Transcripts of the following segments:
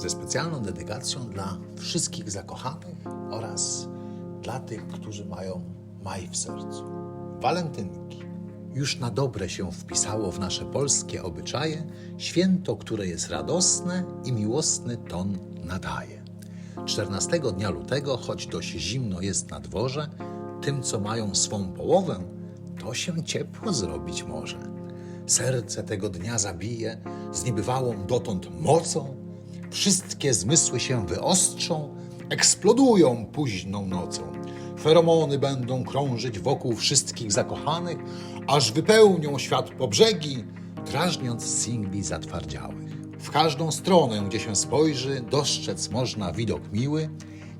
ze specjalną dedykacją dla wszystkich zakochanych oraz dla tych, którzy mają maj w sercu. Walentynki. Już na dobre się wpisało w nasze polskie obyczaje święto, które jest radosne i miłosny ton nadaje. 14 dnia lutego, choć dość zimno jest na dworze, tym, co mają swą połowę, to się ciepło zrobić może. Serce tego dnia zabije z niebywałą dotąd mocą, wszystkie zmysły się wyostrzą, eksplodują późną nocą. Feromony będą krążyć wokół wszystkich zakochanych, aż wypełnią świat po brzegi, drażniąc singli zatwardziałych. W każdą stronę, gdzie się spojrzy, dostrzec można widok miły,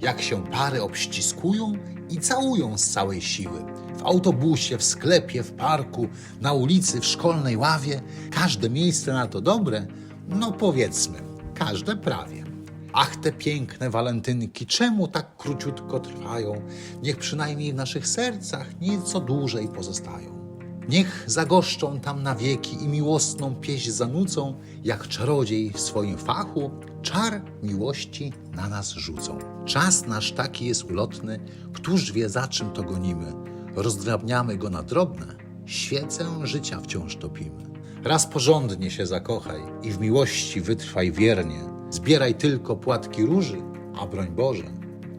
jak się pary obściskują i całują z całej siły. W autobusie, w sklepie, w parku, na ulicy, w szkolnej ławie, każde miejsce na to dobre, no powiedzmy, każde prawie. Ach, te piękne walentynki, czemu tak króciutko trwają? Niech przynajmniej w naszych sercach nieco dłużej pozostają. Niech zagoszczą tam na wieki i miłosną pieśń zanucą, jak czarodziej w swoim fachu czar miłości na nas rzucą. Czas nasz taki jest ulotny, któż wie za czym to gonimy. Rozdrabniamy go na drobne, świecę życia wciąż topimy. Raz porządnie się zakochaj i w miłości wytrwaj wiernie. Zbieraj tylko płatki róży, a broń Boże,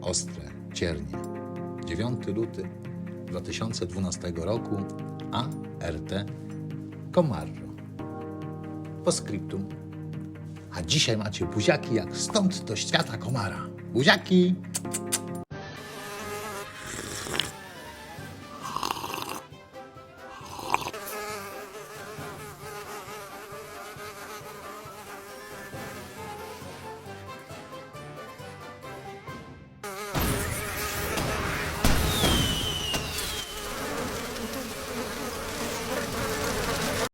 ostre ciernie. 9 luty 2012 roku ART Komarro. Po skryptum. A dzisiaj macie buziaki jak stąd do świata komara. Buziaki!